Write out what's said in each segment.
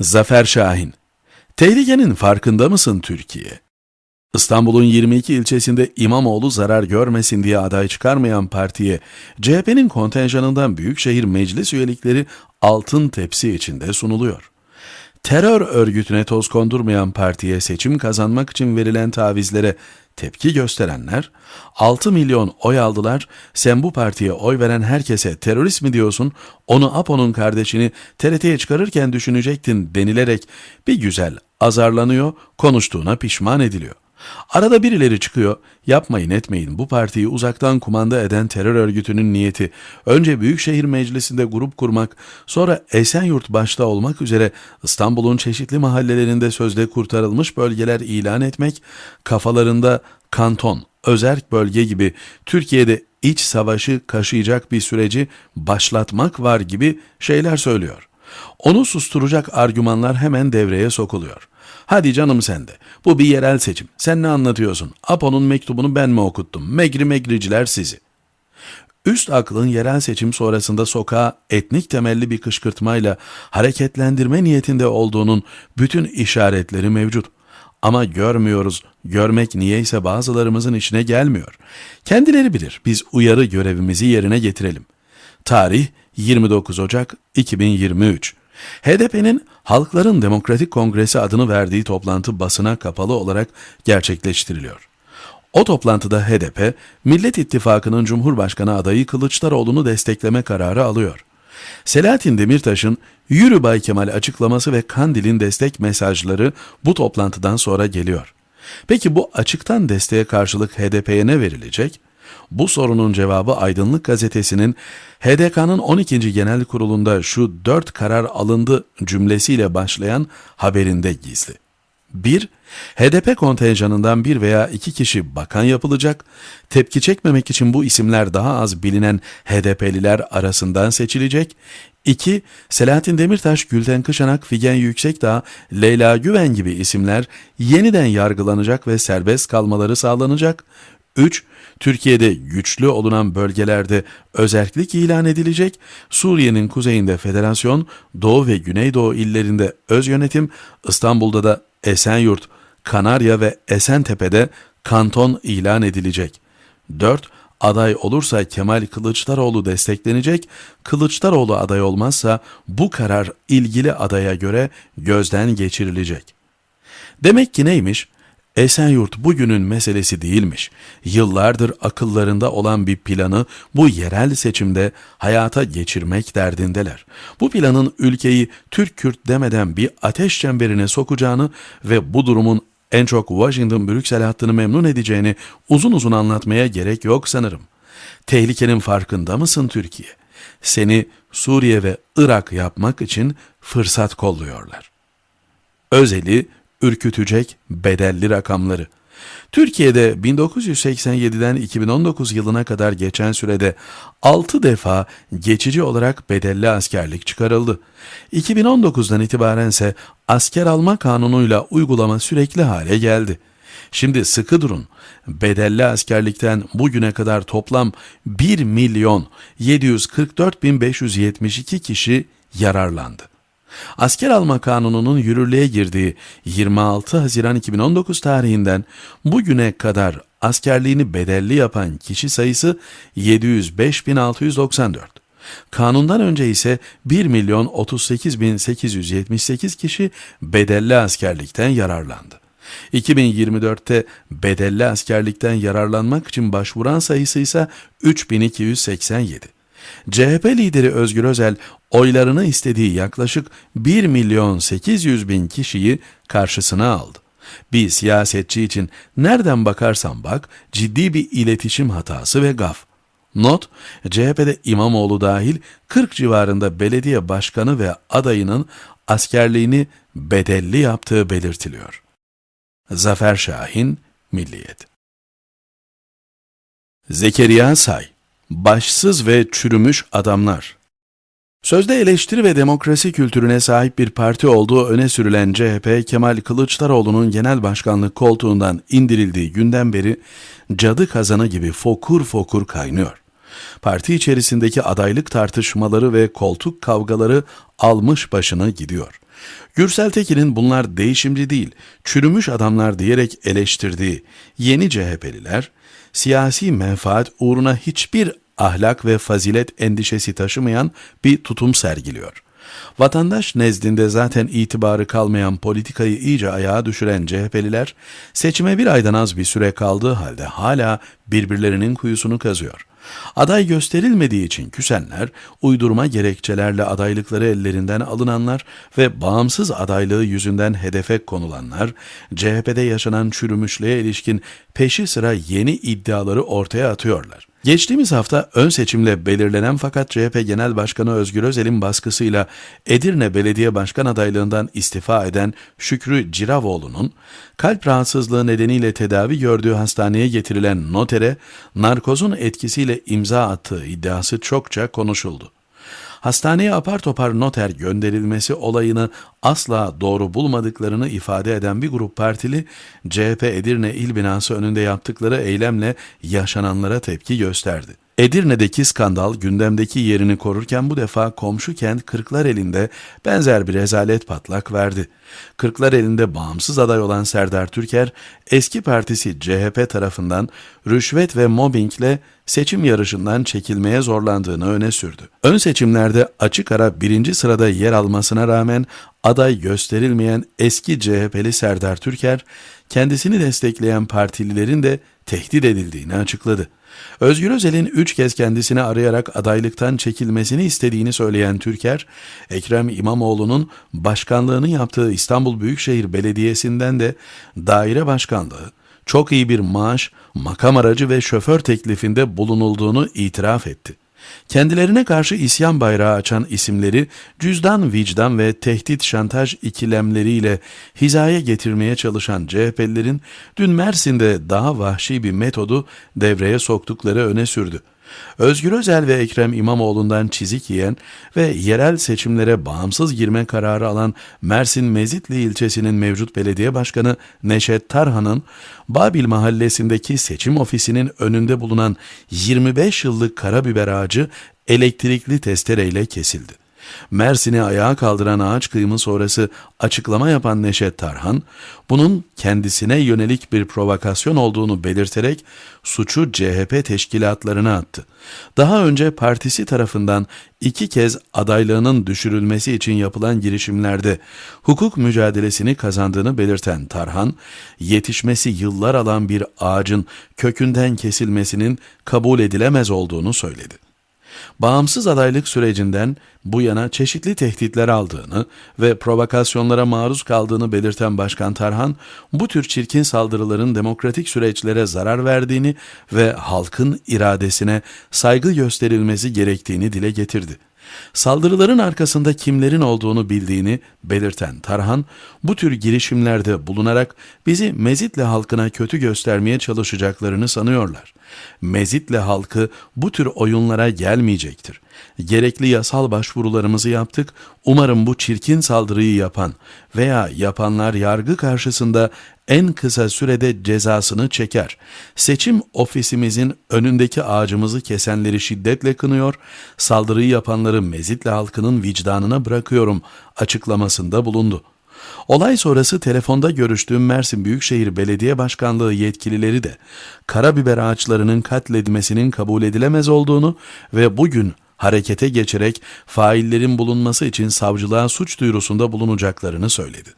Zafer Şahin Tehlikenin farkında mısın Türkiye? İstanbul'un 22 ilçesinde İmamoğlu zarar görmesin diye aday çıkarmayan partiye CHP'nin kontenjanından Büyükşehir Meclis üyelikleri altın tepsi içinde sunuluyor. Terör örgütüne toz kondurmayan partiye seçim kazanmak için verilen tavizlere tepki gösterenler, 6 milyon oy aldılar, sen bu partiye oy veren herkese terörist mi diyorsun, onu Apo'nun kardeşini TRT'ye çıkarırken düşünecektin denilerek bir güzel azarlanıyor, konuştuğuna pişman ediliyor. Arada birileri çıkıyor, yapmayın etmeyin bu partiyi uzaktan kumanda eden terör örgütünün niyeti önce Büyükşehir Meclisi'nde grup kurmak, sonra Esenyurt başta olmak üzere İstanbul'un çeşitli mahallelerinde sözde kurtarılmış bölgeler ilan etmek, kafalarında kanton, özerk bölge gibi Türkiye'de iç savaşı kaşıyacak bir süreci başlatmak var gibi şeyler söylüyor. Onu susturacak argümanlar hemen devreye sokuluyor. Hadi canım sende. Bu bir yerel seçim. Sen ne anlatıyorsun? Apo'nun mektubunu ben mi okuttum? Megri megriciler sizi. Üst aklın yerel seçim sonrasında sokağa etnik temelli bir kışkırtmayla hareketlendirme niyetinde olduğunun bütün işaretleri mevcut. Ama görmüyoruz. Görmek niyeyse bazılarımızın işine gelmiyor. Kendileri bilir. Biz uyarı görevimizi yerine getirelim. Tarih 29 Ocak 2023. HDP'nin Halkların Demokratik Kongresi adını verdiği toplantı basına kapalı olarak gerçekleştiriliyor. O toplantıda HDP, Millet İttifakı'nın Cumhurbaşkanı adayı Kılıçdaroğlu'nu destekleme kararı alıyor. Selahattin Demirtaş'ın Yürü Bay Kemal açıklaması ve Kandil'in destek mesajları bu toplantıdan sonra geliyor. Peki bu açıktan desteğe karşılık HDP'ye ne verilecek? Bu sorunun cevabı Aydınlık Gazetesi'nin HDK'nın 12. Genel Kurulu'nda şu dört karar alındı cümlesiyle başlayan haberinde gizli. 1. HDP kontenjanından bir veya iki kişi bakan yapılacak. Tepki çekmemek için bu isimler daha az bilinen HDP'liler arasından seçilecek. 2. Selahattin Demirtaş, Gülten Kışanak, Figen Yüksekdağ, Leyla Güven gibi isimler yeniden yargılanacak ve serbest kalmaları sağlanacak. 3. Türkiye'de güçlü olunan bölgelerde özellik ilan edilecek, Suriye'nin kuzeyinde federasyon, Doğu ve Güneydoğu illerinde öz yönetim, İstanbul'da da Esenyurt, Kanarya ve Esentepe'de kanton ilan edilecek. 4. Aday olursa Kemal Kılıçdaroğlu desteklenecek, Kılıçdaroğlu aday olmazsa bu karar ilgili adaya göre gözden geçirilecek. Demek ki neymiş? Esenyurt bugünün meselesi değilmiş. Yıllardır akıllarında olan bir planı bu yerel seçimde hayata geçirmek derdindeler. Bu planın ülkeyi Türk-Kürt demeden bir ateş çemberine sokacağını ve bu durumun en çok Washington-Brüksel hattını memnun edeceğini uzun uzun anlatmaya gerek yok sanırım. Tehlikenin farkında mısın Türkiye? Seni Suriye ve Irak yapmak için fırsat kolluyorlar. Özeli ürkütecek bedelli rakamları. Türkiye'de 1987'den 2019 yılına kadar geçen sürede 6 defa geçici olarak bedelli askerlik çıkarıldı. 2019'dan itibaren ise asker alma kanunuyla uygulama sürekli hale geldi. Şimdi sıkı durun. Bedelli askerlikten bugüne kadar toplam 1 milyon 744 bin 572 kişi yararlandı. Asker alma kanununun yürürlüğe girdiği 26 Haziran 2019 tarihinden bugüne kadar askerliğini bedelli yapan kişi sayısı 705.694. Kanundan önce ise 1 milyon 38.878 kişi bedelli askerlikten yararlandı. 2024'te bedelli askerlikten yararlanmak için başvuran sayısı ise 3287. CHP lideri Özgür Özel oylarını istediği yaklaşık 1 milyon 800 bin kişiyi karşısına aldı. Bir siyasetçi için nereden bakarsan bak ciddi bir iletişim hatası ve gaf. Not, CHP'de İmamoğlu dahil 40 civarında belediye başkanı ve adayının askerliğini bedelli yaptığı belirtiliyor. Zafer Şahin, Milliyet Zekeriya Say Başsız ve çürümüş adamlar. Sözde eleştiri ve demokrasi kültürüne sahip bir parti olduğu öne sürülen CHP, Kemal Kılıçdaroğlu'nun genel başkanlık koltuğundan indirildiği günden beri cadı kazanı gibi fokur fokur kaynıyor. Parti içerisindeki adaylık tartışmaları ve koltuk kavgaları almış başını gidiyor. Gürsel Tekin'in bunlar değişimci değil, çürümüş adamlar diyerek eleştirdiği yeni CHP'liler, siyasi menfaat uğruna hiçbir ahlak ve fazilet endişesi taşımayan bir tutum sergiliyor. Vatandaş nezdinde zaten itibarı kalmayan politikayı iyice ayağa düşüren CHP'liler, seçime bir aydan az bir süre kaldığı halde hala birbirlerinin kuyusunu kazıyor. Aday gösterilmediği için küsenler, uydurma gerekçelerle adaylıkları ellerinden alınanlar ve bağımsız adaylığı yüzünden hedefe konulanlar, CHP'de yaşanan çürümüşlüğe ilişkin peşi sıra yeni iddiaları ortaya atıyorlar. Geçtiğimiz hafta ön seçimle belirlenen fakat CHP Genel Başkanı Özgür Özel'in baskısıyla Edirne Belediye Başkan adaylığından istifa eden Şükrü Ciravoğlu'nun kalp rahatsızlığı nedeniyle tedavi gördüğü hastaneye getirilen notere narkozun etkisiyle imza attığı iddiası çokça konuşuldu hastaneye apar topar noter gönderilmesi olayını asla doğru bulmadıklarını ifade eden bir grup partili CHP Edirne İl Binası önünde yaptıkları eylemle yaşananlara tepki gösterdi. Edirne'deki skandal gündemdeki yerini korurken bu defa komşu kent Kırklareli'nde benzer bir rezalet patlak verdi. Kırklareli'nde bağımsız aday olan Serdar Türker, eski partisi CHP tarafından rüşvet ve mobbingle seçim yarışından çekilmeye zorlandığını öne sürdü. Ön seçimlerde açık ara birinci sırada yer almasına rağmen aday gösterilmeyen eski CHP'li Serdar Türker, kendisini destekleyen partililerin de tehdit edildiğini açıkladı. Özgür Özel'in üç kez kendisini arayarak adaylıktan çekilmesini istediğini söyleyen Türker, Ekrem İmamoğlu'nun başkanlığını yaptığı İstanbul Büyükşehir Belediyesi'nden de daire başkanlığı, çok iyi bir maaş, makam aracı ve şoför teklifinde bulunulduğunu itiraf etti. Kendilerine karşı isyan bayrağı açan isimleri cüzdan, vicdan ve tehdit şantaj ikilemleriyle hizaya getirmeye çalışan CHP'lilerin dün Mersin'de daha vahşi bir metodu devreye soktukları öne sürdü. Özgür Özel ve Ekrem İmamoğlu'ndan çizik yiyen ve yerel seçimlere bağımsız girme kararı alan Mersin Mezitli ilçesinin mevcut belediye başkanı Neşet Tarhan'ın Babil mahallesindeki seçim ofisinin önünde bulunan 25 yıllık karabiber ağacı elektrikli testereyle kesildi. Mersin'i ayağa kaldıran ağaç kıyımı sonrası açıklama yapan Neşet Tarhan, bunun kendisine yönelik bir provokasyon olduğunu belirterek suçu CHP teşkilatlarına attı. Daha önce partisi tarafından iki kez adaylığının düşürülmesi için yapılan girişimlerde hukuk mücadelesini kazandığını belirten Tarhan, yetişmesi yıllar alan bir ağacın kökünden kesilmesinin kabul edilemez olduğunu söyledi bağımsız adaylık sürecinden bu yana çeşitli tehditler aldığını ve provokasyonlara maruz kaldığını belirten Başkan Tarhan, bu tür çirkin saldırıların demokratik süreçlere zarar verdiğini ve halkın iradesine saygı gösterilmesi gerektiğini dile getirdi. Saldırıların arkasında kimlerin olduğunu bildiğini belirten Tarhan, bu tür girişimlerde bulunarak bizi Mezitli halkına kötü göstermeye çalışacaklarını sanıyorlar. Mezitli halkı bu tür oyunlara gelmeyecektir. Gerekli yasal başvurularımızı yaptık. Umarım bu çirkin saldırıyı yapan veya yapanlar yargı karşısında en kısa sürede cezasını çeker. Seçim ofisimizin önündeki ağacımızı kesenleri şiddetle kınıyor, saldırıyı yapanları Mezitli halkının vicdanına bırakıyorum açıklamasında bulundu. Olay sonrası telefonda görüştüğüm Mersin Büyükşehir Belediye Başkanlığı yetkilileri de karabiber ağaçlarının katledilmesinin kabul edilemez olduğunu ve bugün harekete geçerek faillerin bulunması için savcılığa suç duyurusunda bulunacaklarını söyledi.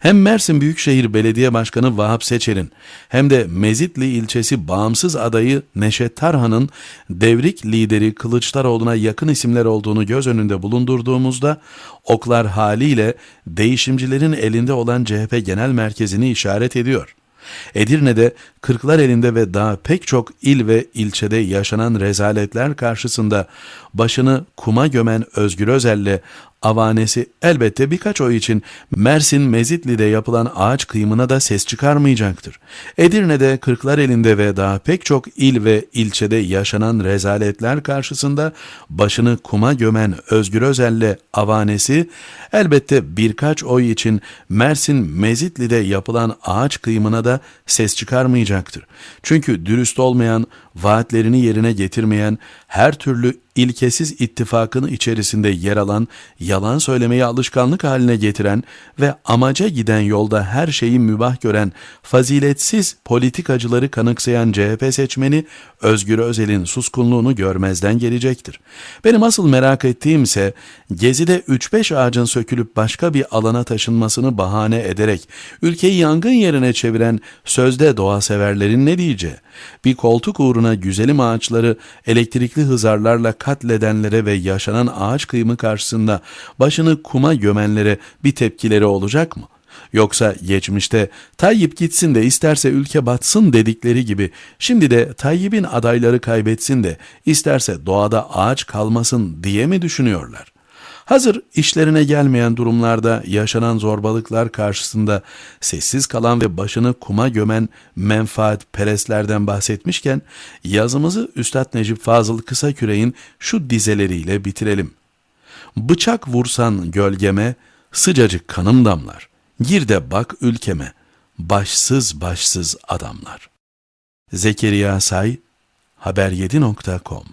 Hem Mersin Büyükşehir Belediye Başkanı Vahap Seçer'in hem de Mezitli ilçesi bağımsız adayı Neşet Tarhan'ın devrik lideri Kılıçdaroğlu'na yakın isimler olduğunu göz önünde bulundurduğumuzda oklar haliyle değişimcilerin elinde olan CHP Genel Merkezi'ni işaret ediyor.'' Edirne'de kırklar elinde ve daha pek çok il ve ilçede yaşanan rezaletler karşısında başını kuma gömen Özgür Özel'le avanesi elbette birkaç oy için Mersin Mezitli'de yapılan ağaç kıyımına da ses çıkarmayacaktır. Edirne'de kırklar elinde ve daha pek çok il ve ilçede yaşanan rezaletler karşısında başını kuma gömen Özgür Özel'le avanesi elbette birkaç oy için Mersin Mezitli'de yapılan ağaç kıyımına da ses çıkarmayacaktır. Çünkü dürüst olmayan, vaatlerini yerine getirmeyen, her türlü ilkesiz ittifakın içerisinde yer alan, yalan söylemeyi alışkanlık haline getiren ve amaca giden yolda her şeyi mübah gören, faziletsiz politikacıları kanıksayan CHP seçmeni Özgür Özel'in suskunluğunu görmezden gelecektir. Benim asıl merak ettiğim ise Gezi'de 3-5 ağacın sökülüp başka bir alana taşınmasını bahane ederek ülkeyi yangın yerine çeviren sözde doğa severlerin ne diyeceği? Bir koltuk uğruna güzelim ağaçları elektrikli hızarlarla katledenlere ve yaşanan ağaç kıyımı karşısında başını kuma gömenlere bir tepkileri olacak mı? Yoksa geçmişte Tayyip gitsin de isterse ülke batsın dedikleri gibi şimdi de Tayyip'in adayları kaybetsin de isterse doğada ağaç kalmasın diye mi düşünüyorlar? Hazır işlerine gelmeyen durumlarda yaşanan zorbalıklar karşısında sessiz kalan ve başını kuma gömen menfaat perestlerden bahsetmişken yazımızı Üstad Necip Fazıl Kısaküre'in şu dizeleriyle bitirelim. Bıçak vursan gölgeme, sıcacık kanım damlar. Gir de bak ülkeme, başsız başsız adamlar. Zekeriya Say, haber7.com